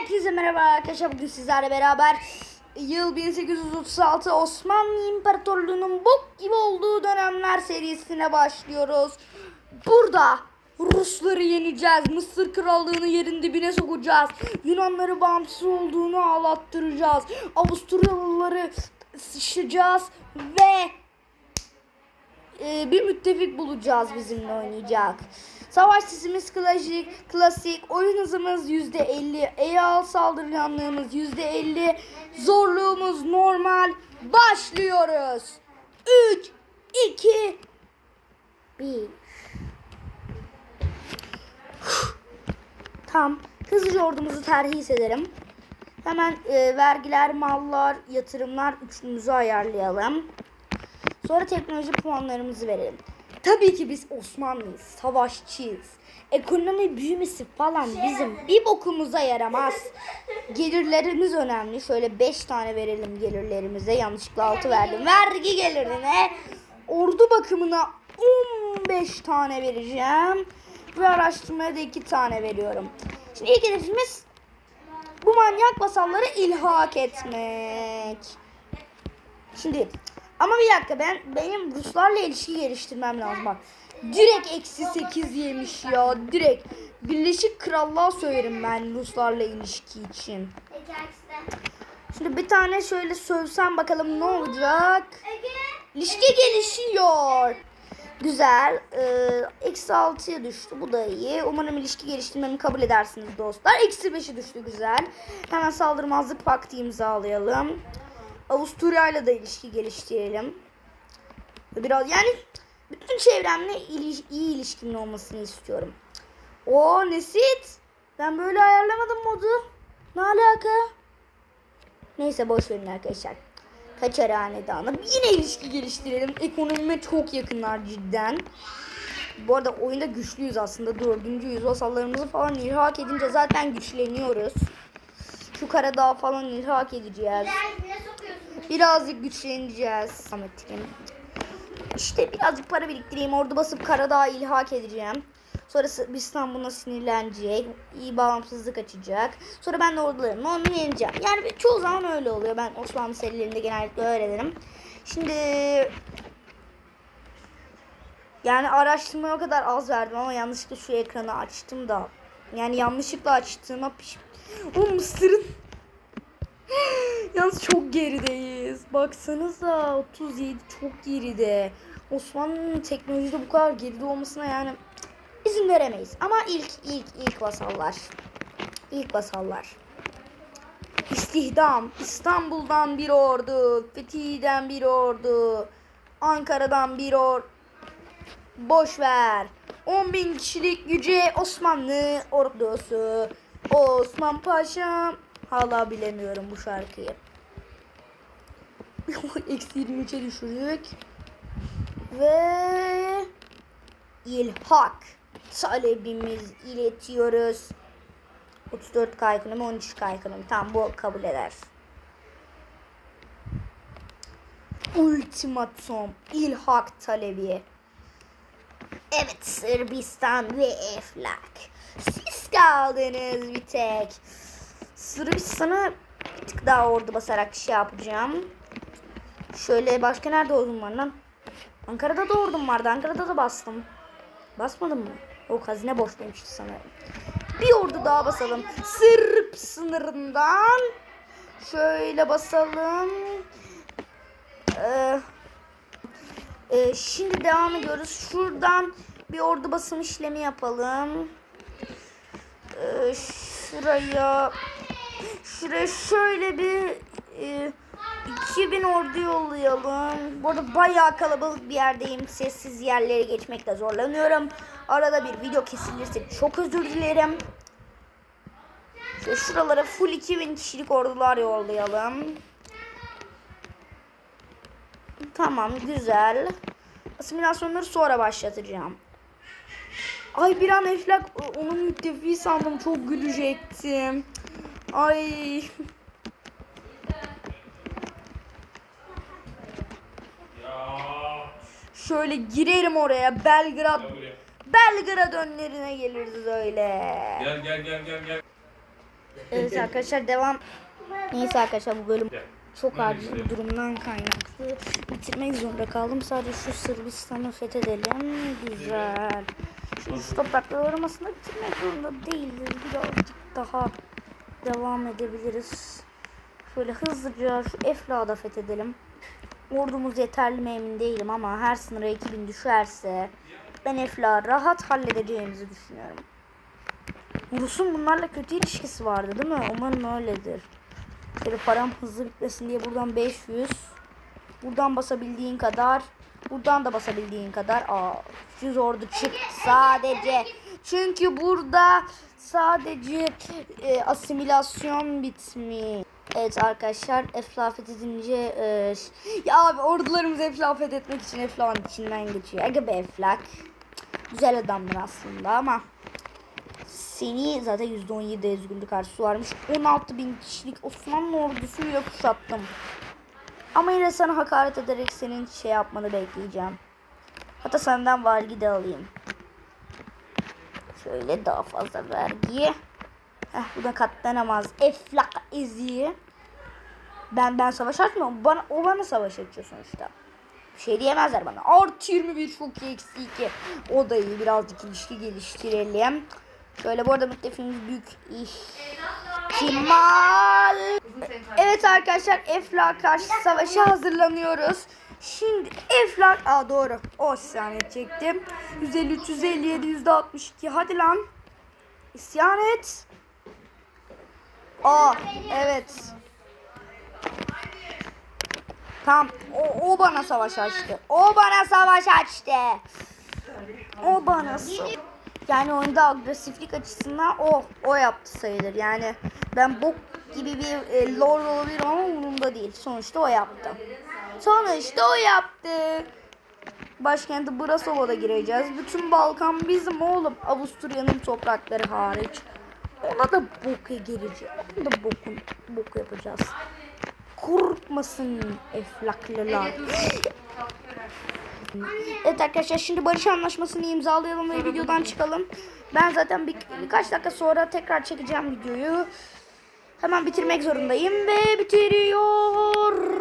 Hepinize merhaba arkadaşlar. Bugün sizlerle beraber yıl 1836 Osmanlı İmparatorluğu'nun bok gibi olduğu dönemler serisine başlıyoruz. Burada Rusları yeneceğiz. Mısır Krallığı'nı yerin dibine sokacağız. Yunanları bağımsız olduğunu ağlattıracağız. Avusturyalıları sıçacağız ve e, bir müttefik bulacağız bizimle oynayacak. Savaş sesimiz klasik, klasik. Oyun hızımız %50. Eyal saldırganlığımız %50. Zorluğumuz normal. Başlıyoruz. 3, 2, 1. Tam. Hızlıca ordumuzu terhis ederim. Hemen e, vergiler, mallar, yatırımlar üçlümüzü ayarlayalım. Sonra teknoloji puanlarımızı verelim. Tabii ki biz Osmanlıyız, savaşçıyız. Ekonomi büyümesi falan bizim bir bokumuza yaramaz. Gelirlerimiz önemli. Şöyle 5 tane verelim gelirlerimize. Yanlışlıkla 6 verdim. Vergi gelirine ordu bakımına 15 tane vereceğim. Ve araştırmaya da 2 tane veriyorum. Şimdi ilk hedefimiz bu manyak vasalları ilhak etmek. Şimdi ama bir dakika ben benim Ruslarla ilişki geliştirmem lazım bak. Direkt eksi 8 yemiş ya direkt. Birleşik Krallığa söylerim ben Ruslarla ilişki için. Şimdi bir tane şöyle sövsem bakalım ne olacak. İlişki gelişiyor. Güzel. Ee, Eksi 6'ya düştü. Bu da iyi. Umarım ilişki geliştirmemi kabul edersiniz dostlar. Eksi 5'e düştü güzel. Hemen saldırmazlık paktı imzalayalım. Avusturya'yla da ilişki geliştirelim. Biraz yani bütün çevremle ili- iyi ilişkimin olmasını istiyorum. O Nesit. Ben böyle ayarlamadım modu. Ne alaka? Neyse boş verin arkadaşlar. Kaçar hanedanı. Yine ilişki geliştirelim. Ekonomime çok yakınlar cidden. Bu arada oyunda güçlüyüz aslında. Dördüncüyüz. Vasallarımızı falan ilhak edince zaten güçleniyoruz. Şu Karadağ falan ilhak edeceğiz. Birazcık güçleneceğiz. İşte birazcık para biriktireyim. Orada basıp Karadağ ilhak edeceğim. Sonra Sırbistan buna sinirlenecek. iyi bağımsızlık açacak. Sonra ben de ordularımla onu yeneceğim. Yani çoğu zaman öyle oluyor. Ben Osmanlı serilerinde genellikle öyle derim. Şimdi yani araştırmaya o kadar az verdim ama yanlışlıkla şu ekranı açtım da. Yani yanlışlıkla açtığıma piş... O Mısır'ın Yalnız çok gerideyiz. Baksanıza 37 çok geride. Osmanlı'nın teknolojide bu kadar geride olmasına yani izin veremeyiz. Ama ilk ilk ilk vasallar. İlk vasallar. İstihdam. İstanbul'dan bir ordu. Fethi'den bir ordu. Ankara'dan bir ordu. Boş ver. 10 bin kişilik yüce Osmanlı ordusu. Osman Paşa. Hala bilemiyorum bu şarkıyı. Eksi 23'e düşürdük. Ve ilhak talebimiz iletiyoruz. 34K ekonomi 13K ekonomi. Tamam bu kabul eder. Ultimatum ilhak talebi. Evet Sırbistan ve Eflak. Siz kaldınız bir tek. Sırbistan'a bir tık daha ordu basarak şey yapacağım. Şöyle başka nerede ordum var lan? Ankara'da da ordum vardı. Ankara'da da bastım. Basmadım mı? O hazine boş demişti sanırım. Bir ordu daha basalım. Sırp sınırından. Şöyle basalım. Ee, e, şimdi devam ediyoruz. Şuradan bir ordu basım işlemi yapalım. Ee, şuraya şuraya şöyle bir e, 2000 ordu yollayalım. Bu arada bayağı kalabalık bir yerdeyim. Sessiz yerlere geçmekte zorlanıyorum. Arada bir video kesilirse çok özür dilerim. Şuralara full 2000 kişilik ordular yollayalım. Tamam güzel. Asimilasyonları sonra başlatacağım. Ay bir an Eflak onun müttefiği sandım. Çok gülecektim. Ay. Şöyle girerim oraya. Belgrad Gel. Belgrad önlerine geliriz öyle. Gel gel gel gel gel. Evet arkadaşlar devam. Neyse arkadaşlar bu bölüm çok acil bir durumdan kaynaklı bitirmek zorunda kaldım. Sadece şu Sırbistan'ı fethedelim. Güzel. Şu toprakları aramasında bitirmek zorunda değiliz. Birazcık daha devam edebiliriz. Şöyle hızlıca şu Efla'da da fethedelim. Ordumuz yeterli mi emin değilim ama her sınıra 2000 düşerse ben Efla rahat halledeceğimizi düşünüyorum. Rus'un bunlarla kötü ilişkisi vardı değil mi? Umarım öyledir. Şöyle param hızlı bitmesin diye buradan 500. Buradan basabildiğin kadar. Buradan da basabildiğin kadar. Aa, 100 ordu çıktı sadece. Çünkü burada sadece e, asimilasyon bitmiş. Evet arkadaşlar Eflafet edince e, ya abi ordularımızı Eflafet etmek için Eflak'ın içinden geçiyor. Aga be Eflak. Güzel adamdır aslında ama seni zaten %17 özgürlük karşısı varmış. 16 bin kişilik Osmanlı ordusuyla kuşattım. Ama yine sana hakaret ederek senin şey yapmanı bekleyeceğim. Hatta senden vergi de alayım. Şöyle daha fazla vergi. Heh, bu da katlanamaz. Eflak eziği. Ben ben savaş açmıyorum. Bana, o bana savaş açıyor sonuçta. Bir şey diyemezler bana. Artı 21 çok iyi eksi 2. O da iyi. Birazcık ilişki geliştirelim. Şöyle bu arada müttefiğimiz büyük ihtimal. Evet arkadaşlar Eflak karşı savaşa hazırlanıyoruz. Şimdi Eflak... Aa doğru. O isyan edecektim. 150, 357, 162. Hadi lan. İsyan et. Aa evet. Tamam. O, o bana savaş açtı. O bana savaş açtı. O bana sa- yani oyunda agresiflik açısından o o yaptı sayılır. Yani ben bok gibi bir e, lord olabilirim ama umurumda değil. Sonuçta o yaptı. Sonuçta o yaptı. Başkenti Brasova'da gireceğiz. Bütün Balkan bizim oğlum. Avusturya'nın toprakları hariç. Ona da boka gireceğiz. Ona da bokun, bok yapacağız. Korkmasın eflaklılar. Evet arkadaşlar şimdi barış anlaşmasını imzalayalım ve videodan çıkalım. Ben zaten bir, birkaç dakika sonra tekrar çekeceğim videoyu. Hemen bitirmek zorundayım ve bitiriyorum.